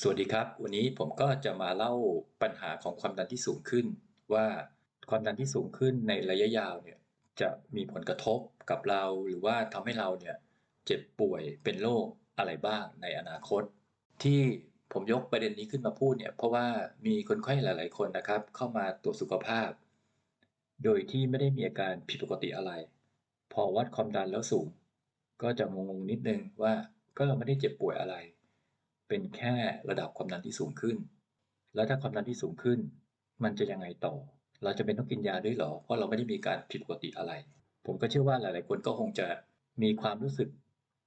สวัสดีครับ วันนี้ผมก็จะมาเล่าปัญหาของความดันที่สูงขึ้น ว่าความดันที่สูงขึ้นในระยะยาวเนี่ยจะมีผลกระทบกับเราหรือว่าทำให้เราเนี่ยเจ็บป่วยเป็นโรคอะไรบ้างในอนาคต ที่ผมยกประเด็นนี้ขึ้นมาพูดเนี่ยเพราะว่ามีคนไข้หลาย ๆ คนนะครับ เข้ามาตรวจสุขภาพ โดยที่ไม่ได้มีอาการผิดปกติอะไร พอวัดความดันแล้วสูง ก็จะงงๆนิดนึงว่าก็ไม่ได้เจ็บป่วยอะไร เป็นแค่ระดับความดันที่สูงขึ้น แล้วถ้าความดันที่สูงขึ้น มันจะยังไงต่อ เราจะเป็นต้องกินยาด้วยหรอ เพราะเราไม่ได้มีการผิดปกติอะไร ผมก็เชื่อว่าหลาย ๆ คนก็คงจะมีความรู้สึก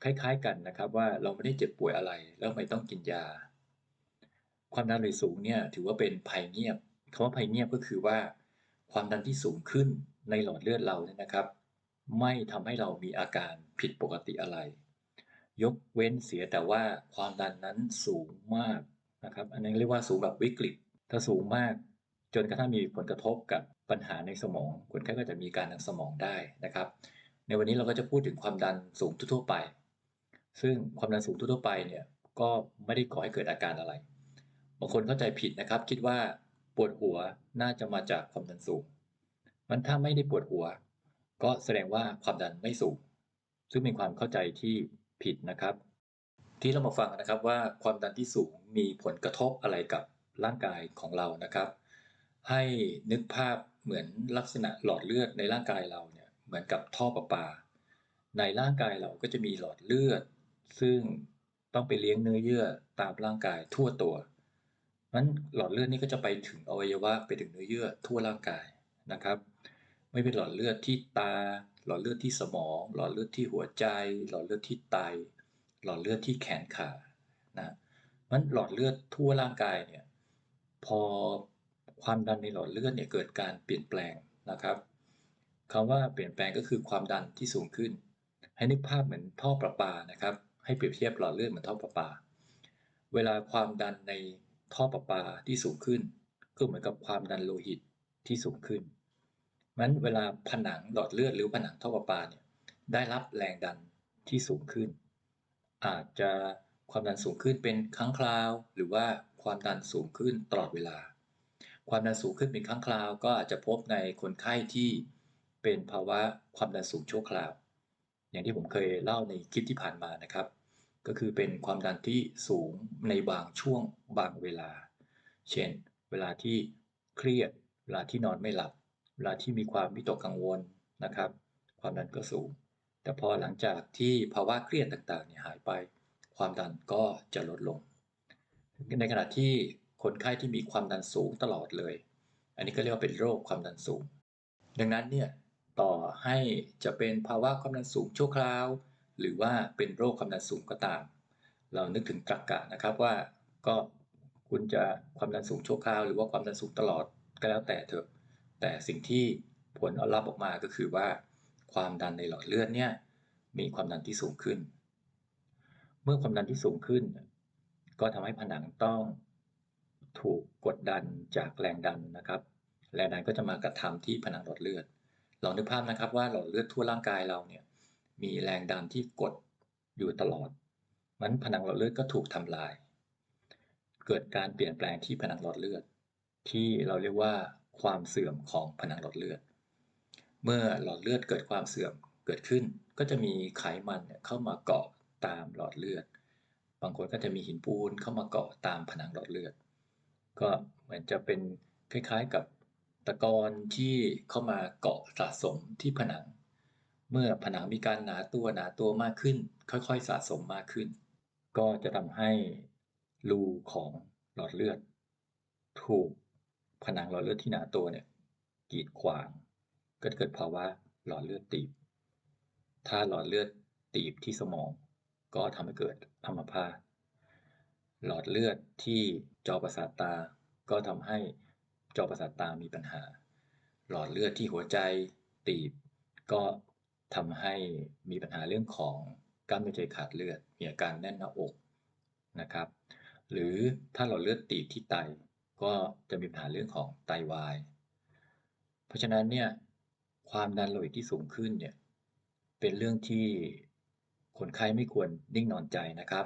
คล้าย ๆ กันนะครับว่าเราไม่ได้เจ็บป่วยอะไร แล้วไม่ต้องกินยา ความดันเลยสูงเนี่ยถือว่าเป็นภัยเงียบคำว่าภัยเงียบก็คือว่า ความดันที่สูงขึ้นในหลอดเลือดเราเนี่ยนะครับ ไม่ทำให้เรามีอาการผิดปกติอะไร ยกเว้นเสียแต่ว่าความดันนั้นสูงมากนะครับ อันนี้เรียกว่าสูงแบบวิกฤต ถ้าสูงมาก จนกระทั่งมีผลกระทบกับปัญหาในสมอง คนไข้ก็จะมีการทางสมองได้นะครับ ในวันนี้เราก็จะพูดถึงความดันสูงทั่วไป ซึ่งความดันสูงทั่วไปเนี่ยก็ไม่ได้ก่อให้เกิดอาการอะไร บางคนเข้าใจผิดนะครับ คิดว่าปวดหัวน่าจะมาจากความดันสูง มันถ้าไม่ได้ปวดหัว ก็แสดงว่าความดันไม่สูง ซึ่งเป็นความเข้าใจที่ ผิดนะครับ ที่เรามาฟังนะครับว่าความดันที่สูงมีผลกระทบอะไรกับร่างกายของเรานะครับ ให้นึกภาพเหมือนลักษณะหลอดเลือดในร่างกายเราเนี่ยเหมือนกับท่อประปา ในร่างกายเราก็จะมีหลอดเลือด ซึ่งต้องไปเลี้ยงเนื้อเยื่อตามร่างกายทั่วตัวนั้นหลอดเลือดนี่ก็จะไปถึงอวัยวะไปถึงเนื้อเยื่อทั่วร่างกายนะครับ ไม่เป็นหลอดเลือดที่ตา หลอดเลือดที่สมอง หลอดเลือดที่หัวใจ หลอดเลือดที่ไต หลอดเลือดที่แขนขานะมันหลอดเลือดทั่วร่างกายเนี่ยพอความดันในหลอดเลือดเนี่ยเกิดการเปลี่ยนแปลงนะครับคำว่าเปลี่ยนแปลงก็คือความดันที่สูงขึ้น ให้นึกภาพเหมือนท่อประปานะครับ ให้เปรียบเทียบหลอดเลือดเหมือนท่อประปา เวลาความดันในท่อประปาที่สูงขึ้น ก็เหมือนกับความดันโลหิตที่สูงขึ้น มันเวลาผนังหลอดเลือดหรือผนังท่อประปาเนี่ยได้รับแรงดันที่สูงขึ้น อาจจะความดันสูงขึ้นเป็นครั้งคราว หรือว่าความดันสูงขึ้นตลอดเวลา ความดันสูงขึ้นเป็นครั้งคราว ก็อาจจะพบในคนไข้ที่เป็นภาวะความดันสูงชั่วคราว อย่างที่ผมเคยเล่าในคลิปที่ผ่านมานะครับ ก็คือเป็นความดันที่สูงในบางช่วงบางเวลา เช่น เวลาที่เครียดเวลาที่นอนไม่หลับ เวลาที่มีความวิตกกังวลนะครับ ความดันก็สูง แต่พอหลังจากที่ภาวะเครียดต่างๆเนี่ยหายไป ความดันก็จะลดลง ในขณะที่คนไข้ที่มีความดันสูงตลอดเลย อันนี้ก็เรียกว่าเป็นโรคความดันสูง ดังนั้นเนี่ยต่อให้จะเป็นภาวะความดันสูงชั่วคราว หรือว่าเป็นโรคความดันสูงก็ตาม เรานึกถึงตรรกกะนะครับว่าก็คุณจะความดันสูงชั่วคราว หรือว่าความดันสูงตลอดก็แล้วแต่เถอะ แต่สิ่งที่ผลลัพธ์ออกมาก็คือว่า ความดันในหลอดเลือดเนี่ยมีความดันที่สูงขึ้น เมื่อความดันที่สูงขึ้น ก็ทำให้ผนังต้องถูกกดดันจากแรงดันนะครับ แรงดันก็จะมากระทำที่ผนังหลอดเลือดลองนึกภาพนะครับว่าหลอดเลือดทั่วร่างกายเราเนี่ยมีแรงดันที่กดอยู่ตลอดมันผนังหลอดเลือดก็ถูกทำลาย เกิดการเปลี่ยนแปลงที่ผนังหลอดเลือด ที่เราเรียกว่า ความเสื่อมของผนังหลอดเลือด เมื่อหลอดเลือดเกิดความเสื่อมเกิดขึ้น ก็จะมีไขมันเข้ามาเกาะตามหลอดเลือด บางคนก็จะมีหินปูนเข้ามาเกาะตามผนังหลอดเลือด ก็เหมือนจะเป็นคล้ายๆกับตะกอนที่เข้ามาเกาะสะสมที่ผนัง เมื่อผนังมีการหนาตัวหนาตัวมากขึ้น ค่อยๆสะสมมากขึ้น ก็จะทำให้รูของหลอดเลือด ถูก ผนังหลอดเลือดที่หนาตัวเนี่ยกีดขวางก็เกิดภาวะหลอดเลือดตีบ ถ้าหลอดเลือดตีบที่สมอง ก็ทำให้เกิดอัมพาตหลอดเลือดที่จอประสาทตา ก็ทำให้จอประสาทตามีปัญหา หลอดเลือดที่หัวใจตีบ ก็ทำให้มีปัญหาเรื่องของกล้ามเนื้อใจขาดเลือด มีอาการแน่นหน้าอกนะครับ หรือถ้าหลอดเลือดตีบที่ไต ก็จะมีปัญหาเรื่องของไตาวาย เพราะฉะนั้นเนี่ยความดันโลหิตที่สูงขึ้นเนี่ยเป็นเรื่องที่คนไข้ไม่ควรนิ่งนอนใจนะครับ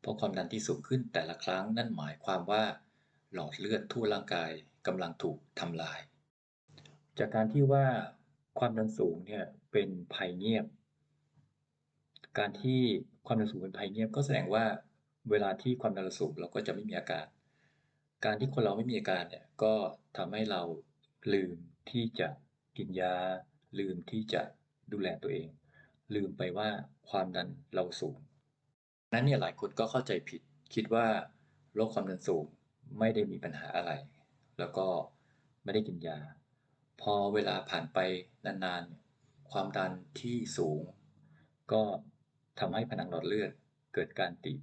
เพราะความดันที่สูงขึ้นแต่ละครั้งนั่นหมายความว่า หลอดเลือดทั่วร่างกายกำลังถูกทำลาย จากการที่ว่าความดันสูงเนี่ยเป็นภัยเงียบ การที่ความดันสูงเป็นภัยเงียบก็แสดงว่าเวลาที่ความดันสูงเราก็จะไม่มีอาการ การที่คนเราไม่มีอาการเนี่ยก็ทำให้เราลืมที่จะกินยา ลืมที่จะดูแลตัวเอง ลืมไปว่าความดันเราสูง นั้นเนี่ยหลายคนก็เข้าใจผิด คิดว่าโรคความดันสูงไม่ได้มีปัญหาอะไร แล้วก็ไม่ได้กินยา พอเวลาผ่านไปนานๆ ความดันที่สูง ก็ทำให้ผนังหลอดเลือดเกิดการตีบ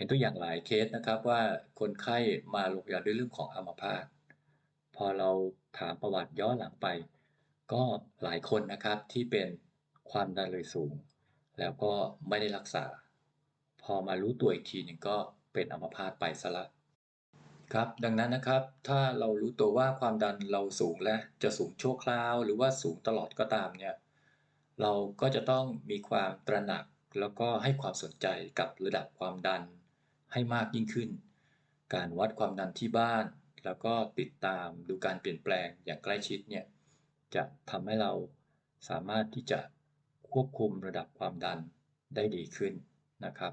เห็นตัวอย่างหลายเคสนะครับว่าคนไข้มาโรงพยาบาลด้วยเรื่องของอัมพาตพอเราถามประวัติย้อนหลังไป ก็หลายคนนะครับที่เป็นความดันเลยสูง แล้วก็ไม่ได้รักษา พอมารู้ตัวอีกทีหนึ่งก็เป็นอัมพาตไปซะละครับดังนั้นนะครับถ้าเรารู้ตัวว่าความดันเราสูงและจะสูงชั่วคราว หรือว่าสูงตลอดก็ตามเนี่ยเราก็จะต้องมีความตระหนักแล้วก็ให้ความสนใจกับระดับความดัน ให้มากยิ่งขึ้น การวัดความดันที่บ้าน แล้วก็ติดตามดูการเปลี่ยนแปลงอย่างใกล้ชิดเนี่ยจะทำให้เราสามารถที่จะควบคุมระดับความดันได้ดีขึ้นนะครับ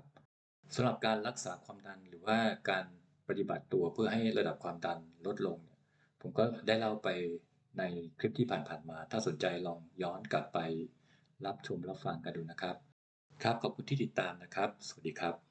สำหรับการรักษาความดันหรือว่าการปฏิบัติตัวเพื่อให้ระดับความดันลดลงเนี่ยผมก็ได้เล่าไปในคลิปที่ผ่านๆมา ถ้าสนใจลองย้อนกลับไปรับชมรับฟังกันดูนะครับ ครับขอบคุณที่ติดตามนะครับ สวัสดีครับ